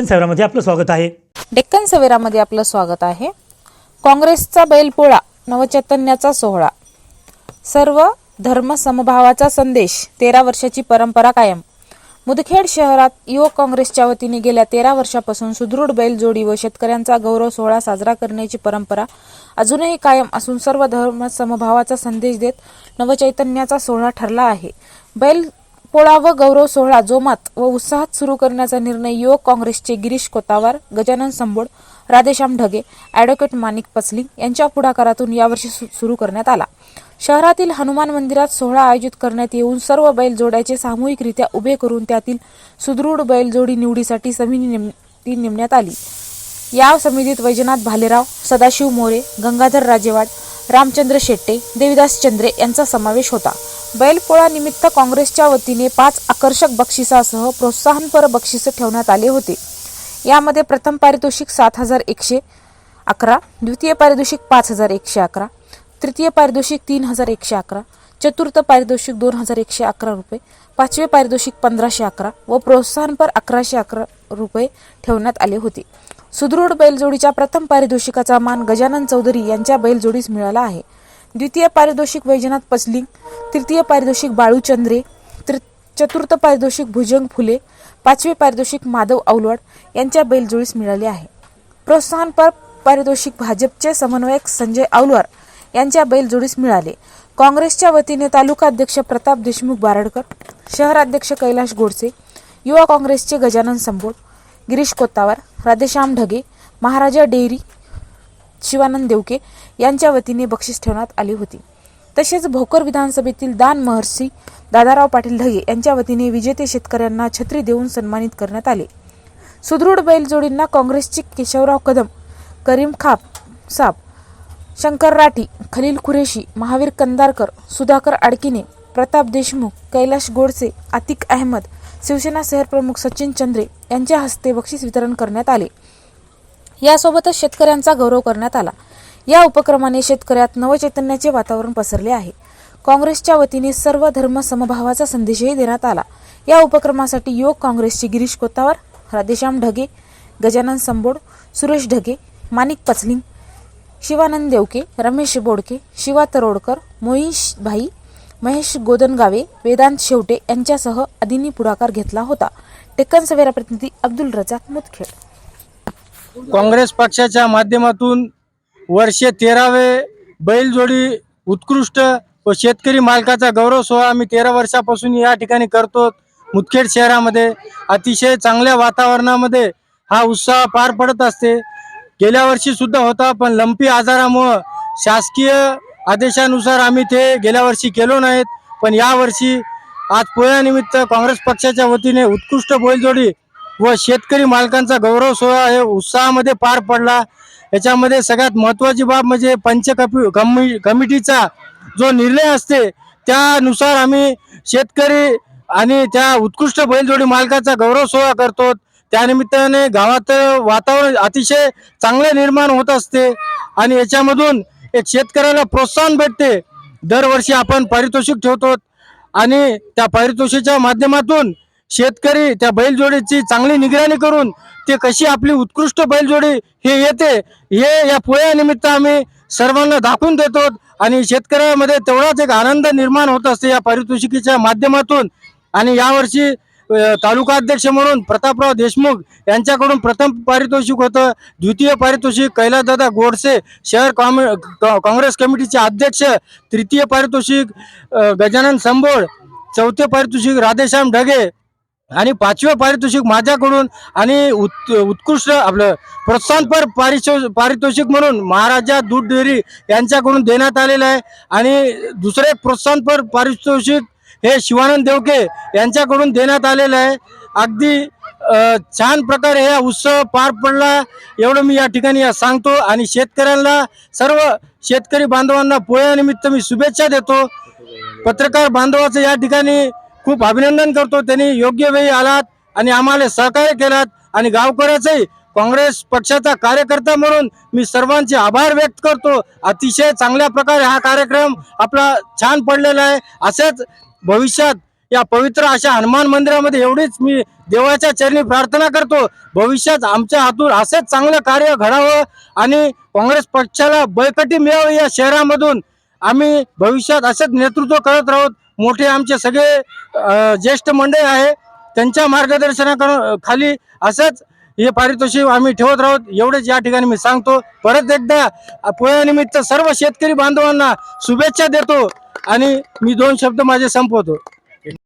डेक्कन सवेरामध्ये आपलं स्वागत आहे. डेक्कन सवेरामध्ये आपलं स्वागत आहे. काँग्रेसचा बैलपोळा नवचैतन्याचा सोहळा. सर्व धर्म समभावाचा संदेश तेरा वर्षाची परंपरा कायम. मुदखेड शहरात युवक काँग्रेसच्या वतीने गेल्या तेरा वर्षापासून सुदृढ बैलजोडी व शेतकऱ्यांचा गौरव सोहळा साजरा करण्याची परंपरा अजूनही कायम असून सर्व धर्म समभावाचा संदेश देत नवचैतन्याचा सोहळा ठरला आहे. बैल पोळा व गौरव सोहळा जोमात व उत्साहात सुरू करण्याचा निर्णय युवक काँग्रेसचे गिरीश कोतावार गजानन संबोड राधेश्याम ढगे ॲडव्होकेट माणिक पसली यांच्या पुढाकारातून यावर्षी सु- सुरू करण्यात आला. शहरातील हनुमान मंदिरात सोहळा आयोजित करण्यात येऊन सर्व बैलजोड्याचे सामूहिकरित्या उभे करून त्यातील सुदृढ बैलजोडी निवडीसाठी समिती नेमण्यात आली. या समितीत वैजनाथ भालेराव सदाशिव मोरे गंगाधर राजेवाड रामचंद्र शेट्टे देविदास चंद्रे यांचा समावेश होता. बैलपोळा निमित्त काँग्रेसच्या वतीने पाच आकर्षक बक्षिसासह प्रोत्साहनपर बक्षिसं ठेवण्यात आले होते. यामध्ये प्रथम पारितोषिक सात हजार एकशे अकरा द्वितीय पारितोषिक पाच हजार एकशे अकरा तृतीय पारितोषिक तीन हजार एकशे अकरा चतुर्थ पारितोषिक दोन हजार एकशे अकरा रुपये पाचवे पारितोषिक पंधराशे अकरा व प्रोत्साहनपर अकराशे अकरा रुपये ठेवण्यात आले होते. सुदृढ बैलजोडीच्या प्रथम पारितोषिकाचा मान गजानन चौधरी यांच्या बैलजोडीस मिळाला आहे. द्वितीय पारितोषिक वैजनाथ पसलिंग तृतीय पारितोषिक बाळू चंद्रे तृ चतुर्थ पारितोषिक भुजंग फुले पाचवे पारितोषिक माधव औलवाड यांच्या बैलजोडीस मिळाले आहे. प्रोत्साहनपर पारितोषिक भाजपचे समन्वयक संजय औलवार यांच्या बैलजोडीस मिळाले. काँग्रेसच्या वतीने तालुका अध्यक्ष प्रताप देशमुख बारडकर शहराध्यक्ष कैलाश गोडसे युवा काँग्रेसचे गजानन संबोड गिरीश कोत्तावार राधेश्याम ढगे महाराजा डेअरी शिवानंद देवके यांच्या वतीने बक्षीस ठेवण्यात आली होती. तसेच भोकर विधानसभेतील दान महर्षी दादाराव पाटील ढगे यांच्या वतीने विजेते शेतकऱ्यांना छत्री देऊन सन्मानित करण्यात आले. सुदृढ बैलजोडींना काँग्रेसचे केशवराव कदम करीम खाप साप शंकर राठी खलील कुरेशी महावीर कंदारकर सुधाकर आडकिने प्रताप देशमुख कैलाश गोडसे आतिक अहमद शिवसेना शहरप्रमुख सचिन चंद्रे यांच्या हस्ते बक्षीस वितरण करण्यात आले. यासोबतच शेतकऱ्यांचा गौरव करण्यात आला. या उपक्रमाने शेतकऱ्यात नवचैतन्याचे वातावरण पसरले आहे. काँग्रेसच्या वतीने सर्व धर्म समभावाचा संदेशही देण्यात आला. या उपक्रमासाठी योग काँग्रेसचे गिरीश कोतावर राधेश्याम ढगे गजानन संबोड सुरेश ढगे माणिक पचलिंग शिवानंद देवके रमेश बोडके शिवा तरोडकर मोईश भाई महेश गोदनगावे वेदांत शेवटे यांच्यासह आदींनी पुढाकार घेतला होता. टेक्कन सवेरा प्रतिनिधी अब्दुल रजाक मुदखेड. काँग्रेस पक्षाच्या माध्यमातून वर्षे तेरावे बैलजोडी उत्कृष्ट व शेतकरी मालकाचा गौरव सोहळा आम्ही तेरा वर्षापासून या ठिकाणी करतो. मुदखेड शहरामध्ये अतिशय चांगल्या वातावरणामध्ये हा उत्साह पार पडत असते. गेल्या वर्षी सुद्धा होता पण लंपी आजारामुळं शासकीय आदेशानुसार आम्ही ते गेल्या वर्षी केलो नाहीत. पण यावर्षी आज पोळ्यानिमित्त काँग्रेस पक्षाच्या वतीने उत्कृष्ट बैलजोडी व शेतकरी मालकांचा गौरव सोहळा हे उत्साहामध्ये पार पडला. याच्यामध्ये सगळ्यात महत्त्वाची बाब म्हणजे पंच कपी कमी कमिटीचा जो निर्णय असते त्यानुसार आम्ही शेतकरी आणि त्या उत्कृष्ट बैलजोडी मालकाचा गौरव सोहळा करतो. त्यानिमित्ताने गावात वातावरण अतिशय चांगले निर्माण होत असते आणि याच्यामधून एक शेतकऱ्याला प्रोत्साहन भेटते. दरवर्षी आपण पारितोषिक ठेवतो आणि त्या पारितोषिकच्या माध्यमातून शेतकरी त्या बैलजोडीची चांगली निगराणी करून ते कशी आपली उत्कृष्ट बैलजोडी हे येते हे या पोळ्यानिमित्त आम्ही सर्वांना दाखवून देतो आणि शेतकऱ्यामध्ये तेवढाच एक आनंद निर्माण होत असते या पारितोषिकीच्या माध्यमातून. आणि यावर्षी तालुका अध्यक्ष म्हणून प्रतापराव देशमुख यांच्याकडून प्रथम पारितोषिक होतं. द्वितीय पारितोषिक कैलासदादा गोडसे शहर काँग का- काँग्रेस कमिटीचे अध्यक्ष. तृतीय पारितोषिक गजानन संबोळ. चौथे पारितोषिक राधेश्याम ढगे. आणि पाचवे पारितोषिक माझ्याकडून आणि उत् उत्कृष्ट आपलं प्रोत्साहनपर पारिशो पारितोषिक म्हणून महाराजा दूध डेअरी यांच्याकडून देण्यात आलेलं आहे. आणि दुसरे प्रोत्साहनपर पारितोषिक हे शिवानंद देवके यांच्याकडून देण्यात आलेलं आहे. अगदी छान प्रकारे हा उत्सव पार पडला. एवढं मी या ठिकाणी सांगतो आणि शेतकऱ्यांना सर्व शेतकरी बांधवांना पोळ्यानिमित्त मी शुभेच्छा देतो. पत्रकार बांधवाचं या ठिकाणी खूप अभिनंदन करतो. त्यांनी योग्य वेळी आलात आणि आम्हाला सहकार्य केलात आणि गावकऱ्याचंही काँग्रेस पक्षाचा कार्यकर्ता म्हणून मी सर्वांचे आभार व्यक्त करतो. अतिशय चांगल्या प्रकारे हा कार्यक्रम आपला छान पडलेला आहे. असेच भविष्यात या पवित्र अशा हनुमान मंदिरामध्ये एवढीच मी देवाच्या चरणी प्रार्थना करतो. भविष्यात आमच्या हातून असेच चांगलं कार्य घडावं आणि काँग्रेस पक्षाला बळकटी मिळावं या शहरामधून आम्ही भविष्यात असेच नेतृत्व करत राहूत मोठे आमचे सगळे ज्येष्ठ मंडळी आहे त्यांच्या मार्गदर्शनाकडून खाली असंच हे पारितोषिक आम्ही ठेवत राहत. एवढेच या ठिकाणी मी सांगतो. परत एकदा पोळ्यानिमित्त सर्व शेतकरी बांधवांना शुभेच्छा देतो आणि मी दोन शब्द माझे संपवतो.